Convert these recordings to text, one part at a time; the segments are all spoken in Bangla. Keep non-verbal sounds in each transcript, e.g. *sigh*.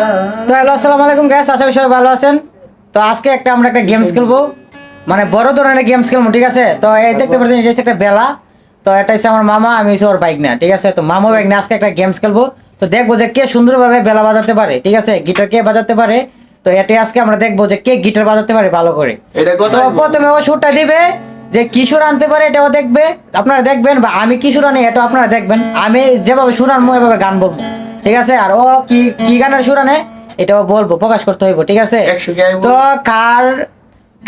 তো হ্যালো আসসালামু আলাইকুম গ্যাস আশা করি সবাই ভালো আছেন। তো আজকে একটা আমরা একটা গেমস খেলব। মানে বড় ধরনের গেমস খেলব ঠিক আছে? তো এই দেখতে পাচ্ছেন এটা হচ্ছে একটা বেলা। তো এটা হচ্ছে আমার মামা আমি হচ্ছে ওর বাইক না ঠিক আছে? তো মামা বাইক না আজকে একটা গেমস খেলব। তো দেখব যে কে সুন্দরভাবে বেলা বাজাতে পারে ঠিক আছে? গিটার কে বাজাতে পারে। তো এটাই আজকে আমরা দেখব যে কে গিটার বাজাতে পারে ভালো করে। এটা তো প্রথমে ও সুরটা দিবে যে কিশোর আনতে পারে এটাও দেখবে। আপনারা দেখবেন বা আমি কিশোর আনি এটাও আপনারা দেখবেন। আমি যেভাবে সুর আনব এভাবে গান বলব। ঠিক আছে? আর ও কি কি গানের সুর আনে? এটাও বলব প্রকাশ করতে হইব ঠিক আছে? তো কার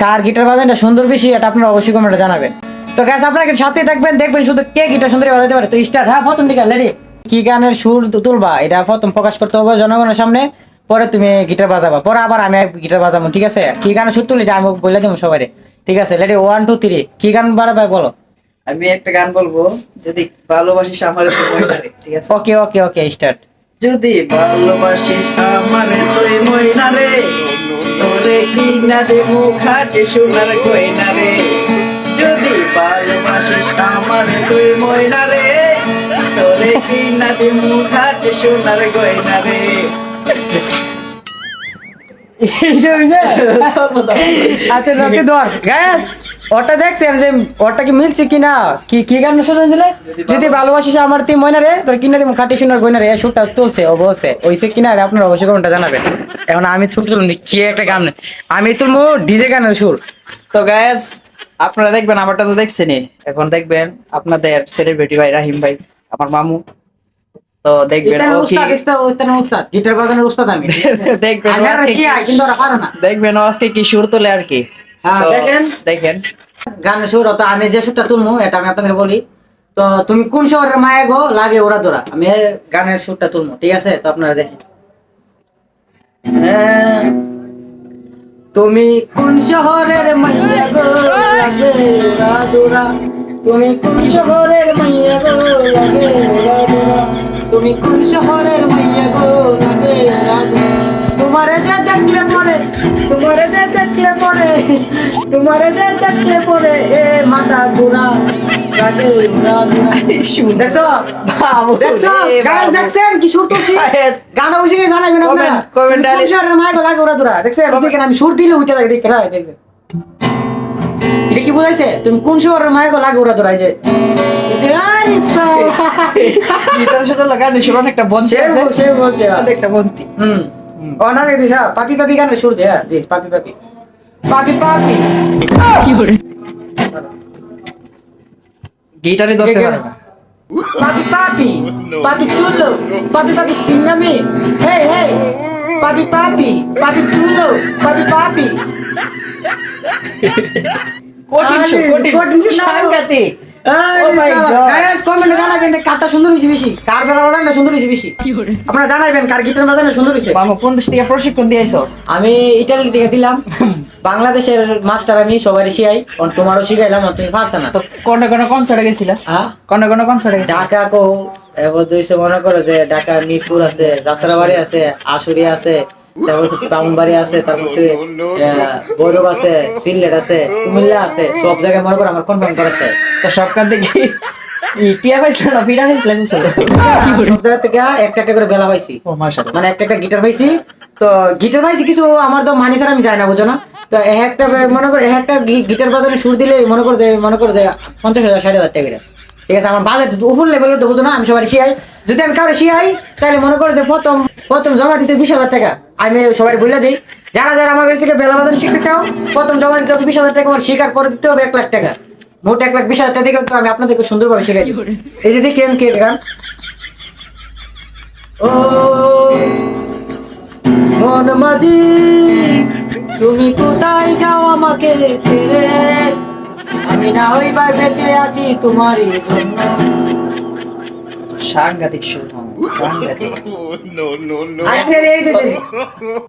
কার গিটার বাজানটা সুন্দর বেশি এটা আপনারা অবশ্যই কমেন্টে জানাবেন। তো গ্যাস আপনারা কিন্তু সাথে দেখবেন দেখবেন শুধু কে গিটার সুন্দর বাজাতে পারে। তো স্টার্ট হ্যাঁ প্রথম দিকে লেডি কি গানের সুর তুলবা? এটা প্রথম প্রকাশ করতে হবে জনগণের সামনে পরে তুমি গিটার বাজাবা। পরে আবার আমি গিটার বাজাবো ঠিক আছে? কি গানের সুর তুলি আমি বলে দেবো সবাই ঠিক আছে লেডি ওয়ান টু থ্রি কি গান বাড়াবে বলো? আমি একটা গান বলব যদি ভালোবাসিস আমার ঠিক আছে? ওকে ওকে ওকে স্টার্ট যদি ভালোবাসিস আমারে তুই ময়নারে তোরে কি না দে মুখাটে সোনার গয়নারে যদি ভালোবাসিস আমারে তুই ময়নারে তোরে কি না দে মুখাটে সোনার গয়নারে আচ্ছা রকি ধর গ্যাস ওটা দেখছেন যে ওটা কি মিলছে কিনা? কি কি গান শুনে দিলে? যদি ভালোবাসিস আমার তুই মনে রে তোর কিনা দিম খাটি শোনার গইনা রে সুরটা তুলছে ও বলছে ওইসে কিনা রে আপনার অবশ্যই কমেন্টটা জানাবেন। এখন আমি সুর তুলুন কি একটা গান। আমি তুলবো ডিজে গানের সুর। তো গ্যাস আপনারা দেখবেন আমারটা তো দেখছেনই। এখন দেখবেন আপনাদের সেলিব্রিটি ভাই রাহিম ভাই আমার মামু। তো দেখবেন ও কি গিটার বাজানোর উস্তাদ আমি। *laughs* দেখবেন আজকে কি- দেখবেন আজকে সুর তোলে আর কি। তো দেখেন। দেখেন। গানের সুর তো আমি যে সুরটা তুলবো এটা আমি আপনাদের বলি। তো তুমি কোন শহরের মায়া গো? লাগে ওরা দোরা আমি গানের সুরটা তুলবো ঠিক আছে? তো আপনারা দেখেন। হ্যাঁ। তুমি কোন শহরের মাইয়া গো? লাগে ওরা দোরা তুমি কোন শহরের মাইয়া গো? লাগে ওরা দোরা তুমি কোন শহরের মাইয়া গো? লাগে ওরা তোমারে যে দেখলে পরে তোমারে যে দেখলে পরে তোমারে যে দেখলে পরে এ মাথা ঘোরা আমি সুর দিলে উঠে থাকে দেখেন দেখবেন এটা কি বুঝাইছে? তুমি কোন শহরের মায়া গো লাগে ওরা। লাগানো সুর *laughs* অনেকটা বন্ধ আছে। বলছে। অনেকটা বন্তি। হুম। ও না রে দিস পাপি পাপি গানের সুর দে হ্যাঁ দিস পাপি পাপি। পাপি পাপি। গিটারই ধরতে পারে না। পাপি পাপি। পাপি চুলো পাপি পাপি সিঙ্গামি। হে হে পাপি পাপি। পাপি চুলো পাপি পাপি। কঠিন কঠিন। সাংঘাতিক। Oh my শালা, God. guys, comment এ জানাবেন কারটা সুন্দর হয়েছে বেশি কার বেলা বাজানটা সুন্দর হয়েছে বেশি। আপনারা জানাবেন কার গিটার বাজানো সুন্দর হয়েছে। মামু কোন দেশ থেকে প্রশিক্ষণ দিয়েছ? আমি ইটালি থেকে দিলাম। বাংলাদেশের মাস্টার আমি সবারই শিখাই। তোমারও শিখাইলাম আর তুমি পারছ না। তো কোন কোন কনসার্টে গেছিলা? হ্যাঁ কোন কোন কনসার্টে গেছিলা? ঢাকা কো এবার মনে করো যে ঢাকা মিরপুর আছে যাত্রাবাড়ি আছে আশুরি আছে তারপর আছে তারপর হচ্ছে ভৈরব আছে সিলেট আছে কুমিল্লা আছে সব জায়গায় মনে করো আমার কনফার্ম করা আছে তো সবখান থেকে টিয়া পাইছিল না পিড়া পাইছিল সব জায়গা থেকে একটা একটা করে বেলা পাইছি। মানে একটা একটা গিটার পাইছি। তো গিটার পাইছি কিছু আমার তো মানি ছাড়া আমি যাই না বুঝো না? তো এক একটা মনে করো এক একটা গিটার বাজারে সুর দিলে মনে করো মনে করো পঞ্চাশ হাজার ষাট হাজার টাকা। ঠিক আছে আমার বাজেট উপর লেভেলে তো বুঝো না আমি সবাই শিয়াই। যদি আমি কারও শিয়াই তাহলে মনে করো যে প্রথম প্রথম জমা দিতে বিশ হাজার টাকা। আমি সবাই বলে দিই যারা যারা আমার কাছ থেকে বেলা বাজানো শিখতে চাও প্রথম জমা দিতে হবে বিশ হাজার টাকা আমার শিকার পরে দিতে হবে এক লাখ টাকা। মোট এক লাখ বিশ হাজার টাকা দিকে তো আমি আপনাদেরকে সুন্দরভাবে শিখাই। এই যে দেখেন কে গান ও মন মাঝি তুমি কোথায় যাও আমাকে ছেড়ে? আমি না হই ভাই বেঁচে আছি তোমারই জন্য। সাংঘাতিক সুর মামু সাংঘাতিক আরেকটা এই যে- যে